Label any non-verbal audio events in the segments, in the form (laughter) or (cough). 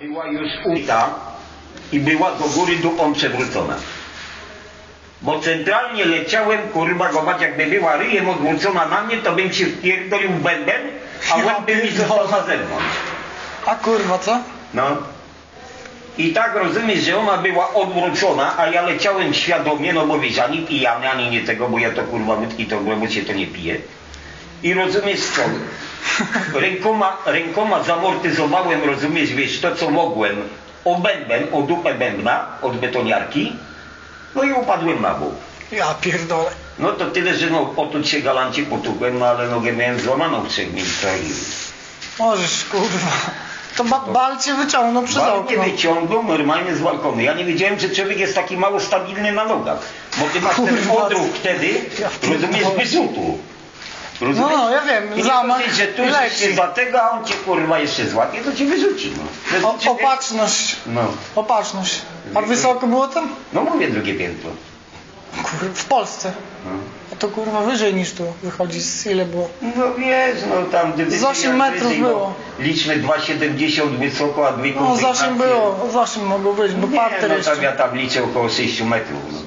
była już uta i była do góry dupą przewrócona. Bo centralnie leciałem, kurwa, go mać, jakby była ryjem odwrócona na mnie, to bym się wpierdolił w bęben, a łeb by mi został na zewnątrz. A kurwa, co? No. I tak rozumiesz, że ona była odwrócona, a ja leciałem świadomie, no bo wiesz, ani pijany, ani nie tego, bo ja to kurwa wódki to w robocie to nie piję. I rozumiesz co? Rękoma, rękoma zamortyzowałem, rozumiesz, wiesz, to co mogłem, o bęben, o dupę bębna od betoniarki, no i upadłem na bok. Ja pierdolę. No to tyle, że no potuć się galancie potukłem, no ale nogę miałem złamaną w trzech miejscach i Możesz, kurwa. To ba bal cię wyciągnął przez Bal okno. mnie wyciągnął normalnie z balkonu. Ja nie wiedziałem, że człowiek jest taki mało stabilny na nogach. Bo ty masz ten Kurwa. odruch wtedy, Ja rozumiesz, wyrzutu. Rozumiesz? No, ja wiem, I nie zamach dosyć, że tu leci. za tego, a on cię kurwa jeszcze złapie, to cię wyrzuci. No, O, opatrzność. no. Opatrzność. A wysoko było tam? no mówię drugie piętro. Kurwa, w Polsce. No. A to kurwa wyżej niż tu wychodzi. Z ile było? No wiesz, no tam gdyby Z osiem metrów było. Liczmy 2,70 wysoko, a dwie No z 8 kondygnacje. było, z 8 mogło być, bo Nie, parter no jeszcze. tam ja tam liczę około 6 metrów. No.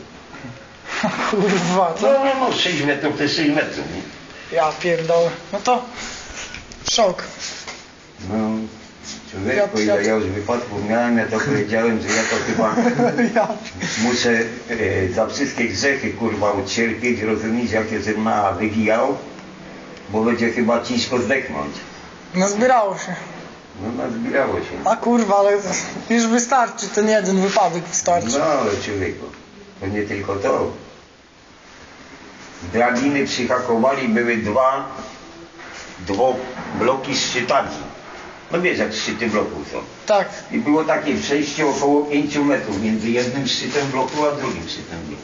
(laughs) Kurwa, No, co? no, no 6 metrów to jest 6 metrów. Nie? Ja pierdolę. No to szok. No, człowieku, Ja- ja- ja już wypadków miałem, ja to powiedziałem, że ja to chyba (laughs) Ja. muszę e, za wszystkie grzechy, kurwa, ucierpieć, rozumieć, jakie żem na wywijał, bo będzie chyba ciężko zdechnąć. No zbierało się. No, nazbierało się. A kurwa, ale już wystarczy, ten jeden wypadek wystarczy. No, ale człowieku, to nie tylko to. Drabiny przyhakowali, były dwa, dwo bloki z szczytami. No wiesz, jak szczyty bloków są. Tak. I było takie przejście około 5 metrów między jednym szczytem bloku a drugim szczytem bloku.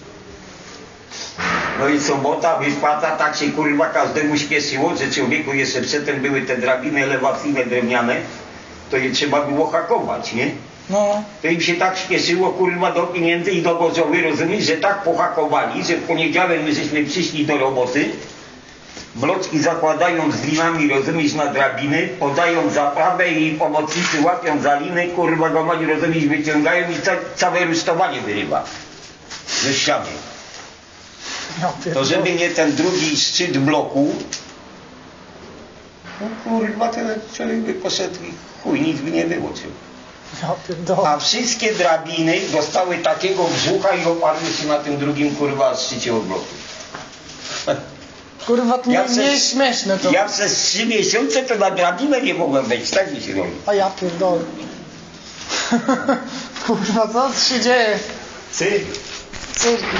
No i sobota, wypłata, tak się kurwa każdemu śpieszyło, że człowieku jeszcze przedtem były te drabiny elewacyjne drewniane, to je trzeba było hakować, nie? No. To im się tak śpieszyło kurwa do pieniędzy i do gozowy, rozumiesz, że tak pohakowali, że w poniedziałek my żeśmy przyszli do roboty, Blocki zakładają z linami, rozumiesz, na drabiny, podają zaprawę i pomocnicy łapią za liny, kurwa go mać, rozumiesz, wyciągają i ca całe rusztowanie wyrywa ze ściany. To żeby nie ten drugi szczyt bloku, no kurwa, tyle człowiek by poszedł i chuj, nic by nie było. Czy. A wszystkie drabiny dostały takiego brzucha i oparły się na tym drugim kurwa szczycie od bloku. Kurwa, to nie, Ja nie jest śmieszne to. Ja przez trzy miesiące to na drabinę nie mogłem wejść, tak mi się robi. A ja pierdolę. (laughs) Kurwa, co się dzieje? Ty, Cyrki.